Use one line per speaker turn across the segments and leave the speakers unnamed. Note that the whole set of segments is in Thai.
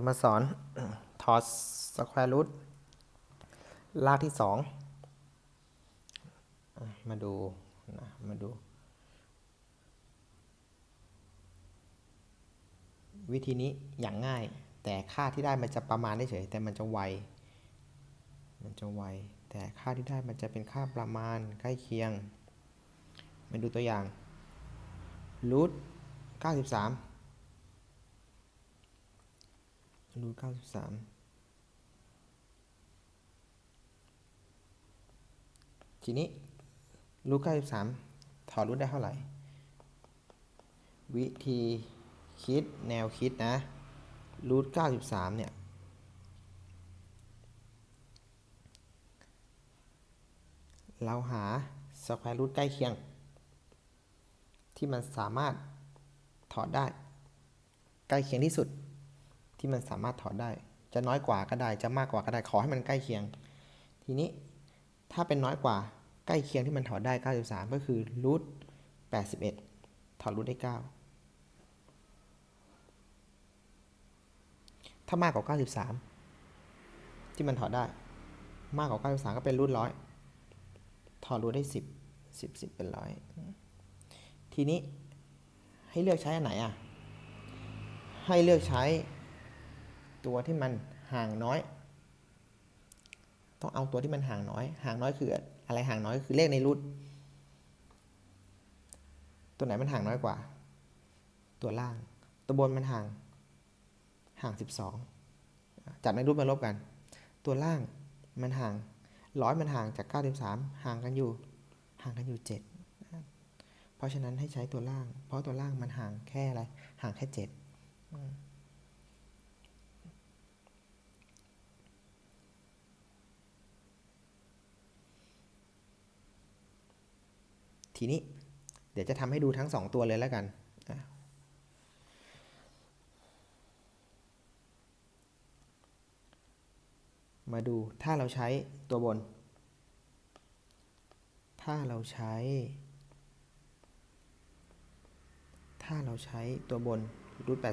จะมาสอนถอดสแควรูทรากที่สองมาดูนะมาดู วิธีนี้อย่างง่าย แต่ค่าที่ได้มันจะประมาณได้เฉยแต่มันจะไว มันจะไว แต่ค่าที่ได้มันจะเป็นค่าประมาณใกล้เคียง มาดูตัวอย่างรูท93 รูท93ทีนี้รูท93ถอดรูทได้เท่าไหร่ วิธีคิดแนวคิดนะรูท93เนี่ยเราหาสแควร์รูทใกล้เคียง ที่มันสามารถถอดได้ ใกล้เคียงที่สุด ที่มันสามารถถอดได้ จะน้อยกว่าก็ได้จะมากกว่าก็ได้ขอให้มันใกล้เคียง ทีนี้ถ้าเป็นน้อยกว่าใกล้เคียงที่มันถอดได้ 93 ก็คือรูท81 ถอดรูทได้ 9 ถ้ามากกว่า 93 ที่มันถอดได้ มากกว่า 93 ก็เป็นรูทร้อยถอดรูทได้ 10 10 10 เป็นร้อยทีนี้ให้เลือกใช้อันไหนอะ ให้เลือกใช้ ตัวที่มันห่างน้อย ต้องเอาตัวที่มันห่างน้อย ห่างน้อยคืออะไรห่างน้อยคือเลขในรูทตัวไหนมันห่างน้อยกว่า ตัวล่าง ตัวบนมันห่าง ห่าง 12 จับในรูปมาลบกัน ตัวล่างมันห่างร้อยมันห่างจาก 93 ห่างกันอยู่ ห่างกันอยู่ 7 เพราะฉะนั้นให้ใช้ตัวล่าง เพราะตัวล่างมันห่างแค่อะไร ห่างแค่ 7 ทีนี้เดี๋ยวจะทำให้ดูทั้ง 2 ตัวเลยแล้วกัน มาดูถ้าเราใช้ตัวบน ถ้าเราใช้ ถ้าเราใช้ตัวบนรูท81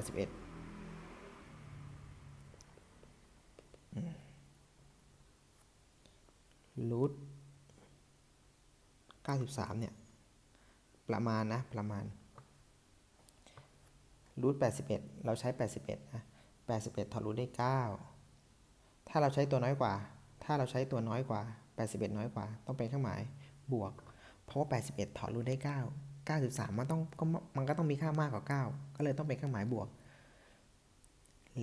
รูท93เนี่ย ประมาณนะประมาณรูท81เราใช้81นะ81ถอดรูทได้9ถ้าเราใช้ตัวน้อยกว่า ถ้าเราใช้ตัวน้อยกว่า81น้อยกว่า ต้องเป็นเครื่องหมายบวก เพราะว่า81ถอดรูทได้9 93มันต้องก็มันก็ต้องมีค่ามากกว่า9ก็เลยต้องเป็นเครื่องหมายบวก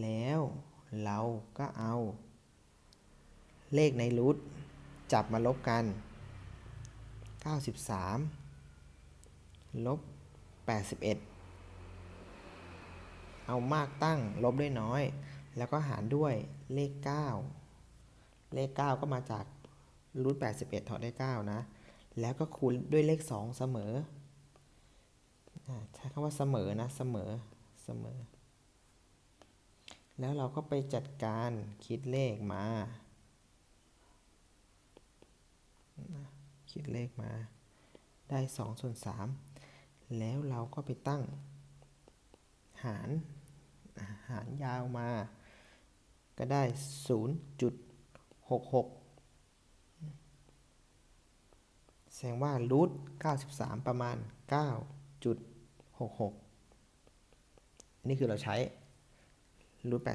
แล้วเราก็เอา เลขในรูทจับมาลบกัน 93 ลบ 81 เอามากตั้งลบด้วยน้อย แล้วก็หารด้วยเลข 9 เลข 9 ก็มาจากรูท81ถอดได้ 9 นะ แล้วก็คูณด้วยเลข 2 เสมอใช้คำว่าเสมอนะ เสมอ เสมอ แล้วเราก็ไปจัดการคิดเลขมา คิดเลขมา ได้2ส่วน3 แล้วเราก็ไปตั้ง หาร หารยาวมา ก็ได้ 0.66 แสดงว่ารูท93 ประมาณ 9.66 นี่คือเราใช้รูท81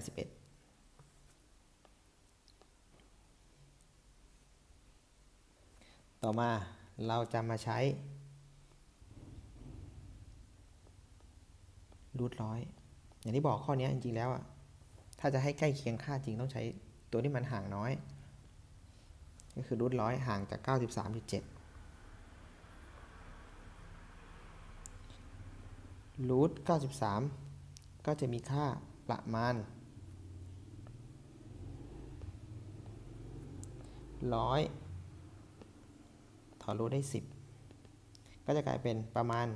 ต่อมาเราจะมาใช้ รูทร้อยอย่างที่บอกข้อนี้จริงๆแล้วอะถ้าจะให้ใกล้เคียงค่าจริงต้องใช้ตัวที่มันห่างน้อย ก็คือรูทร้อยห่างจาก 93.7รูท93 ก็จะมีค่าประมาณร้อยถอดรูทได้ 10 ก็จะกลายเป็นประมาณ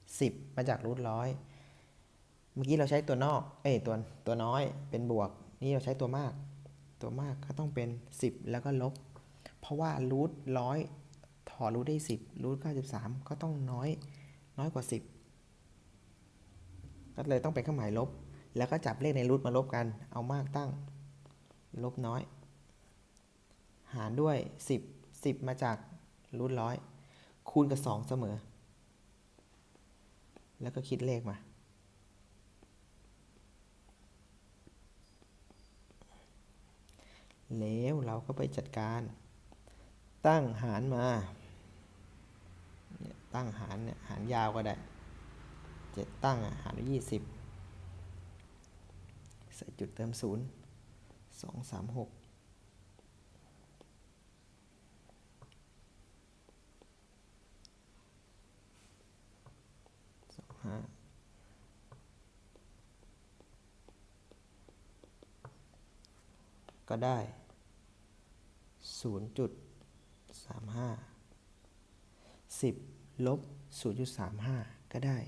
10 มาจากรูทร้อย มื่อกี้เราใช้ตัวนอก เอ้ยตัวตัวน้อยเป็นบวก นี่เราใช้ตัวมาก ตัวมากก็ต้องเป็น 10 แล้วก็ลบ เพราะว่ารูทร้อยถอดรูทได้ 10รูท93ก็ต้องน้อยน้อยกว่า 10 ก็เลยต้องเป็นเครื่องหมายลบ แล้วก็จับเลขในรูทมาลบกัน เอามากตั้ง ลบน้อย หารด้วย 10 10 มาจากรูทร้อยคูณกับ 2 เสมอ แล้วก็คิดเลขมา แล้วเราก็ไปจัดการ ตั้งหารมา ตั้งหารเนี่ยหารยาวก็ได้เจ็ดตั้งอะหารด้วยยี่สิบใส่จุดเติมศูนย์สองสามหกสองห้า ก็ได้ศูนย์จุดสามห้าสิบลบศูนย์จุดสามห้าก็ได้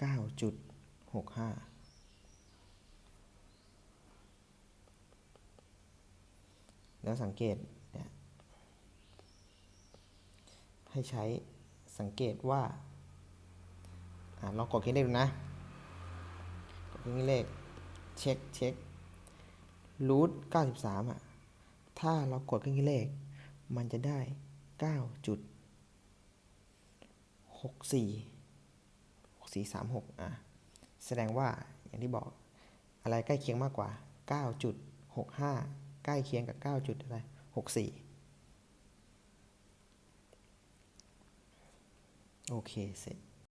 เก้าจุดหกห้าแล้วสังเกตเนี่ยให้ใช้สังเกตว่าอลองกดครื่องเลขดูนะ กดครื่องเลข เช็คเช็ค รูท93อะ ถ้าเรากดเครื่องคิดเลข มันจะได้9.64 6436อะ แสดงว่าอย่างที่บอก อะไรใกล้เคียงมากกว่า9.65ใกล้เคียงกับ 9. จุดอะไร64โอเค เสร็จ